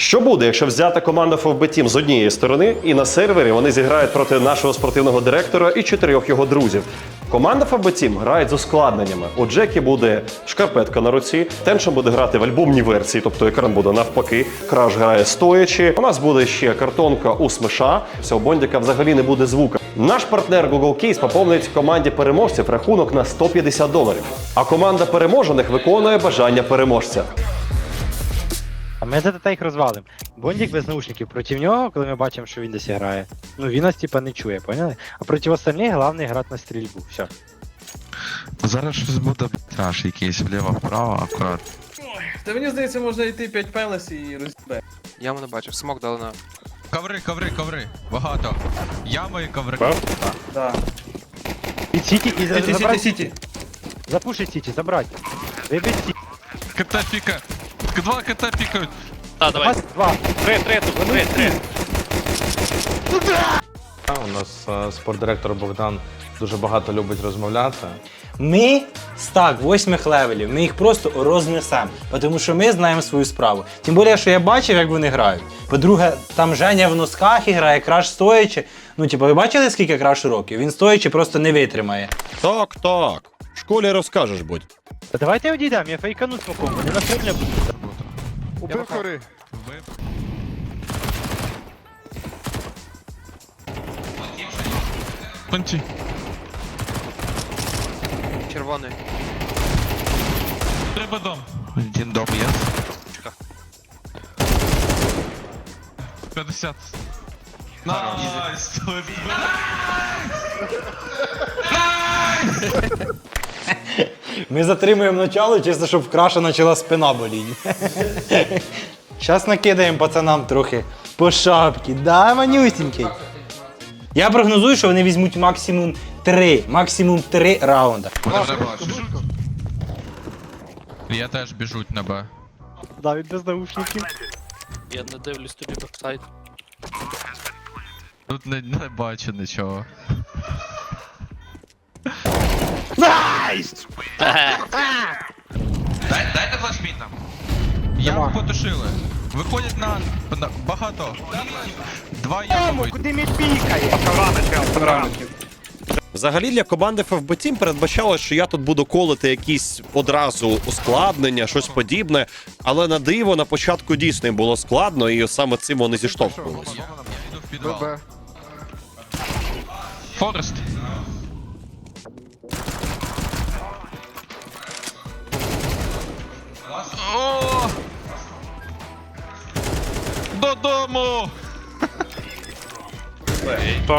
Що буде, якщо взяти команду FFB Team з однієї сторони, і на сервері вони зіграють проти нашого спортивного директора і чотирьох його друзів? Команда Team грає з ускладненнями. У Джекі буде шкарпетка на руці, Теншин буде грати в альбомній версії, тобто екран буде навпаки. Краш грає стоячи. У нас буде ще картонка у смиша. Всього Бондіка взагалі не буде звука. Наш партнер Google Keys поповнить команді переможців рахунок на 150 доларів. А команда переможених виконує бажання переможця. А ми за та їх розвалимо. Бондік без наушників проти нього, коли ми бачимо, що він десь грає. Ну він нас типа не чує, поняли? А проти остальних головне грати на стрільбу. Все. Зараз щось буде траш якийсь вліво-вправо, акурат. Та мені здається, можна йти 5 пелес і розбе. Яму не бачив, смок дали на. Коври, коври, коври. Багато. Ями і коври. Да. Під сіті і Сіті, сіті, забрати. сіті. Запушить сіті, забрати. Вибить сіті. КТ піка. Два КТ пікають. Та, давай. Два. Три, три, тут, три, три. У нас е, спортдиректор Богдан дуже багато любить розмовляти. Ми стак восьмих левелів, ми їх просто рознесемо, тому що ми знаємо свою справу. Тим більше, що я бачив, як вони грають. По-друге, там Женя в носках і грає, краш стоячи. Ну, типу, ви бачили, скільки крашу років? Він стоячи просто не витримає. Так, так. В школі розкажеш будь. Та давайте одійдемо, я фейкану смоком, вони на стрільня будуть. Убив кори. Вбив. Панчі. Червоний. Треба дом. Один дом є. 50. Найс! Ми затримуємо начало, чисто, щоб в краша почала спина боліти. Зараз накидаємо пацанам трохи по шапці. Да, манюсінький. Я прогнозую, що вони візьмуть максимум 3, максимум 3 раунда. Вони вже біжуть. Я теж біжуть на Б. Да, він без наушників. Я не дивлюсь тобі бексайд. Тут не, не бачу нічого. Дай, дайте флешміт нам. Яму потушили. Виходять на, на багато. Два яму. Куди мій пікає? Взагалі для команди FFB Team передбачалось, що я тут буду колити якісь одразу ускладнення, щось подібне. Але на диво на початку дійсно їм було складно, і саме цим вони зіштовхнулись. Я йду в підвал. Форест. О! Додому!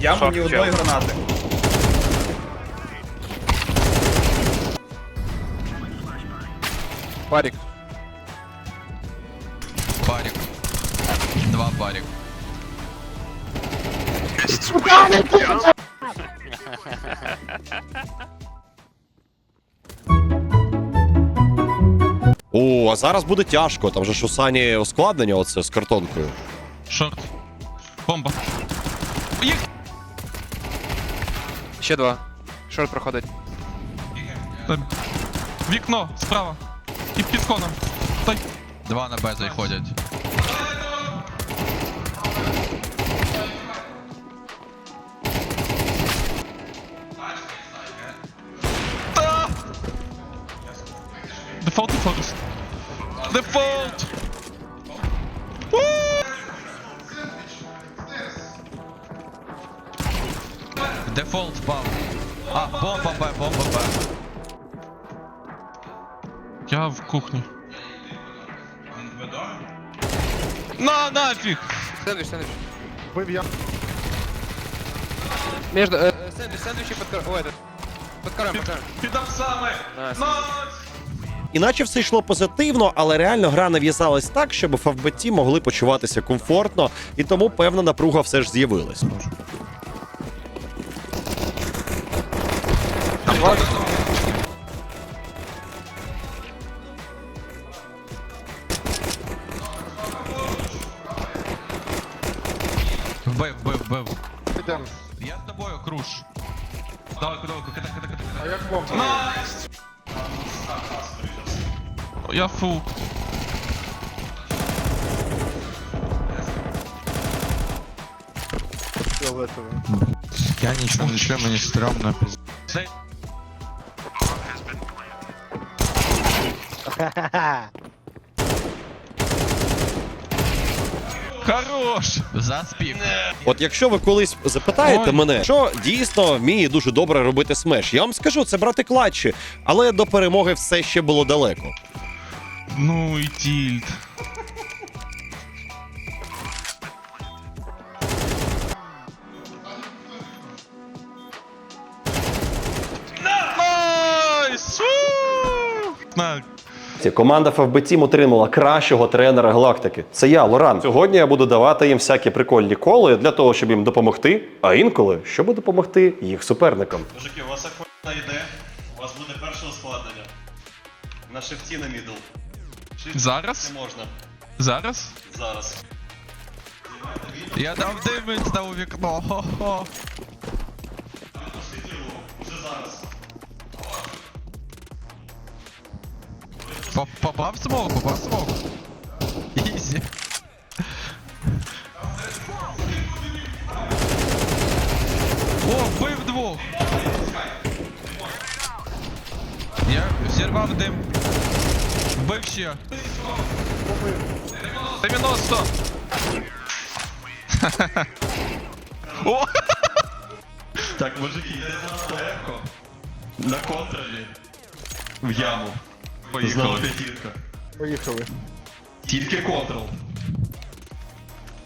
Я мені одної гранати. Парік. Парик. Два парик. О, а зараз буде тяжко. Там же ж у Сані ускладнення оце з картонкою. Шорт. Бомба. Їх! Ще два. Шорт проходить. Там. Вікно справа. І під коном. Стой. Два на Б заходять. Дефолт і фокус. Дефолт! У! Дефолт впав. А, бомба Б, бомба Б. Я в кухні. На, нафиг! Сендвіч, сендвіч. Вбив я. Между, э, сэндвич, сэндвич и под кор... Ой, этот. Под кором, под кором. Підам саме! Найс. Іначе все йшло позитивно, але реально гра нав'язалась так, щоб Team могли почуватися комфортно, і тому певна напруга все ж з'явилась. Вбив, вбив, вбив. Я з тобою, круш. Давай, давай, кидай, кидай, кидай. А як бомба? Найс! Я фул. Все, вышел. Я нічого не чую, мені стрьомно пиз... Хорош! От якщо ви колись запитаєте Ой. мене, що дійсно вміє дуже добре робити смеш, я вам скажу, це брати клатчі, але до перемоги все ще було далеко. Ну і тільт. Найс! На, Команда FFB Team отримала кращого тренера галактики. Це я, Лоран. Сьогодні я буду давати їм всякі прикольні коли для того, щоб їм допомогти, а інколи щоб допомогти їх суперникам. Мужики, у вас охуєнна йде. У вас буде перше ускладнення. На шифті на мідл. Зараз? можна. Зараз? Зараз. Я дав димить на у вікно. Хо-хо. Поп- Попав в смок, попав в смок. Ізі. О, вбив двох. Я зірвав дим. Вбив ще. 90. О! Так, мужики, я далеко. На контролі. В яму. Поїхали. п'ятірка. Поїхали. Тільки контрол.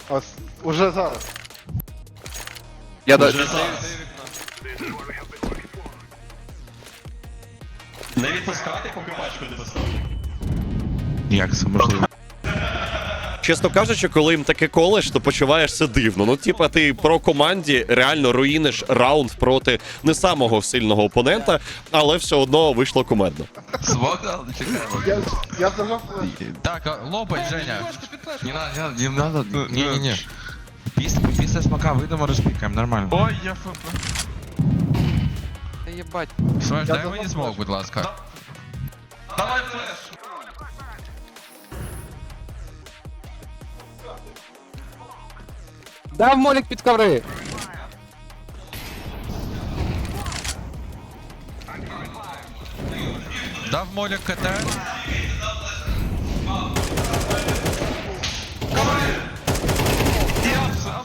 Ось, уже зараз. Я да... Не відпускати, поки пачку не поставлю. Як це можливо? Чесно кажучи, коли їм таке колеш, то почуваєшся дивно. Ну, типа, ти про команді реально руїниш раунд проти не самого сильного опонента, але все одно вийшло кумедно. Свобода, чекаємо. Я, я зажав. Так, а, лопай, Женя. Не надо, не надо, не надо. Не-не-не. Після, після смака вийдемо, розпікаємо, нормально. Ой, я фп. Та єбать. Смеш, дай мені смок, будь ласка. Давай флеш. Дав молік під коври. Дав молік КТ.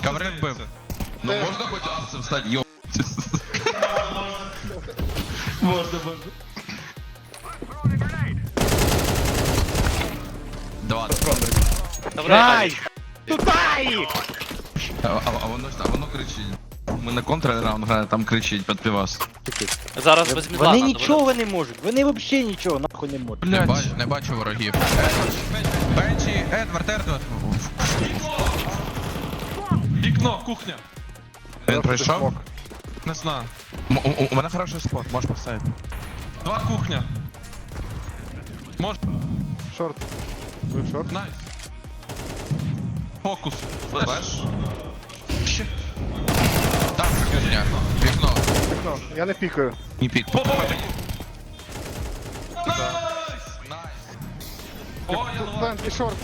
Коври вбив. Ну можна хоч авцем стати, йо. Можна, можна. Два. Добре, Най! Тутай! А, а, а воно а воно кричить. Ми на контр раунд граємо, там кричить під півас. Зараз без мідла. Вони надо нічого не можуть, вони взагалі нічого нахуй не можуть. Не бачу, не бачу ворогів. Бенчі, Едвард, Едвард. Вікно, кухня. Він пройшов? Не знаю. М- У, у мене хороший спот, можеш поставити. Два кухня. Мож... Шорт. Шорт? Найс. Фокус. Флеш. Там кухня. Вікно. Вікно. Я не пікаю. Не пік. Найс! Найс. О, я ловив. Плент і шорт.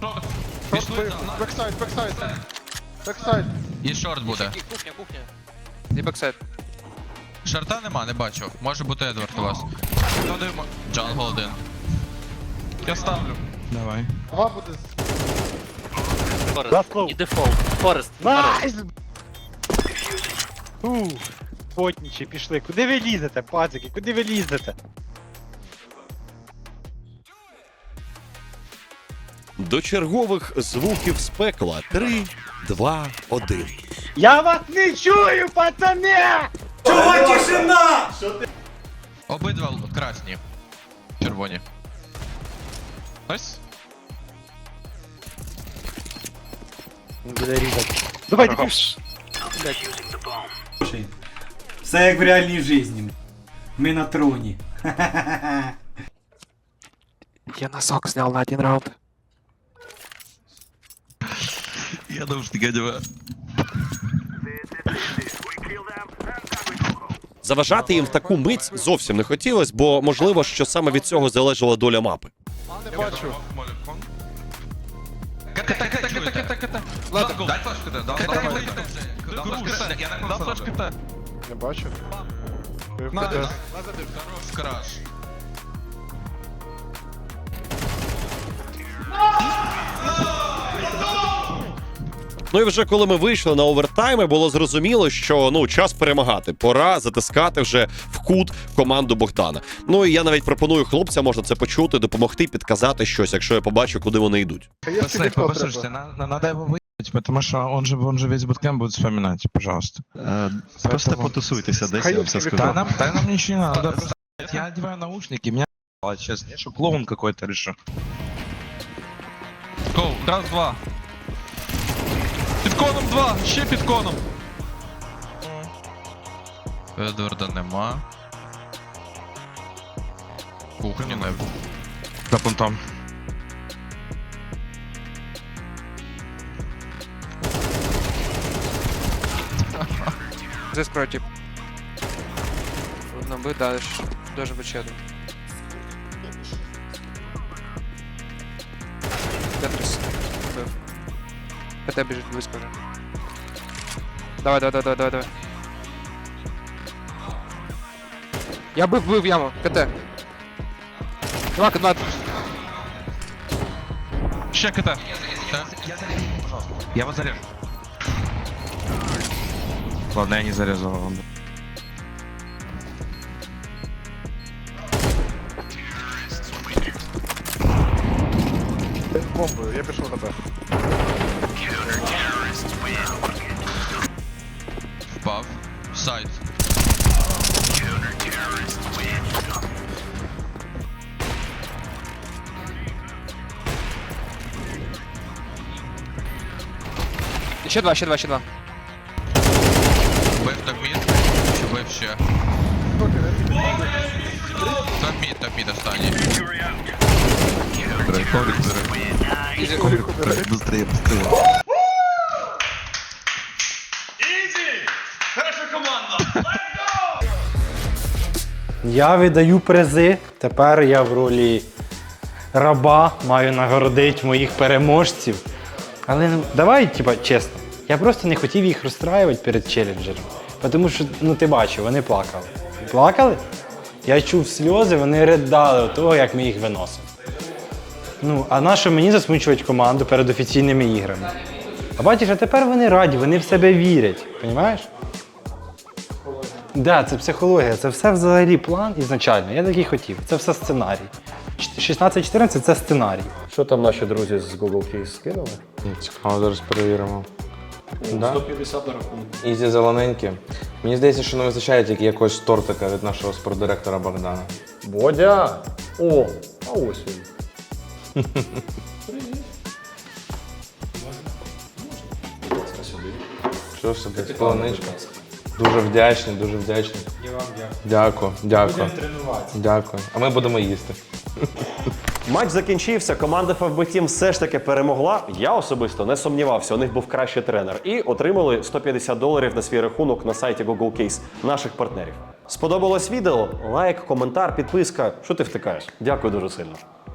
Шорт. Шорт вбив. Бексайд, бексайд. Бексайд. І шорт буде. Кухня, кухня. І бексайд. Шорта нема, не бачу. Може бути Едвард у вас. Джангл один. Я ставлю. Давай. Два буде Форест. Last low. І дефолт. Форест. Найс! Ух, потнічі пішли. Куди ви лізете, пацики? Куди ви лізете? До чергових звуків з пекла. Три, два, один. Я вас не чую, пацани! Обидва красні. Червоні. Найс. Він буде різати. Давайте піш. Все як в реальній житті. Ми на троні. Я носок зняв на один раунд. Я наушники одягаю. Заважати їм в таку мить зовсім не хотілося, бо можливо, що саме від цього залежала доля мапи. Не бачу. Ката, КТ, КТ, КТ, КТ. Ладно, Дай флешку, КТ, дам Дай флешку. КТ. Дам флешку, дай, я на флешку, КТ. Не бачу. На, Хорош, краш. Ну і вже коли ми вийшли на овертайми, було зрозуміло, що ну час перемагати. Пора затискати вже в кут команду Богдана. Ну і я навіть пропоную хлопцям, можна це почути, допомогти, підказати щось, якщо я побачу, куди вони йдуть. Послушайте, на- надо его выебать, потому что он же, он же весь буткемп будет вспоминать, пожалуйста. Просто потусуйтеся, десь я все Да скажу. нам, да нам ничего не надо, просто, я одеваю наушники, меня ебало, честно, я что, клоун какой-то решил. Гоу, раз, два. Під коном два, ще під коном. Едварда нема. Кухні не було. За понтом. Здесь против. Одно бы дальше. Даже бы чеду. Тетрис. КТ близько вже. Давай, давай, давай, давай, давай. Я бив, бив яму, КТ. Два, два. Ще КТ. Я вас зарежу. Ладно, я не зарезал его. Бомбою, я пішов на Б. Ще два, ще два, ще два. Бив так мід. Чи бив ще? Так мід, так мід останній. Коврик, коврик, Ізі. Быстрее, быстрее. Я видаю призи. Тепер я в ролі раба маю нагородити моїх переможців. Але ну, давай, типа, чесно, я просто не хотів їх розстраювати перед челенджером. Тому що, ну ти бачив, вони плакали. Плакали? Я чув сльози, вони ридали від того, як ми їх виносимо. Ну, а нащо мені засмучувати команду перед офіційними іграми? А бачиш, а тепер вони раді, вони в себе вірять. Розумієш? Так, да, це психологія, це все взагалі план ізначально. Я так і хотів. Це все сценарій. 16-14 це сценарій. Що там наші друзі з Google Keys скинули? Цікаво, зараз перевіримо. Да? 150 на рахунок. Ізі зелененькі. Мені здається, що не вистачає тільки якогось тортика від нашого спортдиректора Богдана. Бодя! О, а ось він. Що собі, полоничка. Дуже вдячний, дуже вдячний. Я вам дякую. Дякую, дякую. Дякую. А ми будемо їсти. Матч закінчився. Команда FFB Тім все ж таки перемогла. Я особисто не сумнівався. У них був кращий тренер. І отримали 150 доларів на свій рахунок на сайті Google Case наших партнерів. Сподобалось відео? Лайк, коментар, підписка. Що ти втикаєш? Дякую дуже сильно.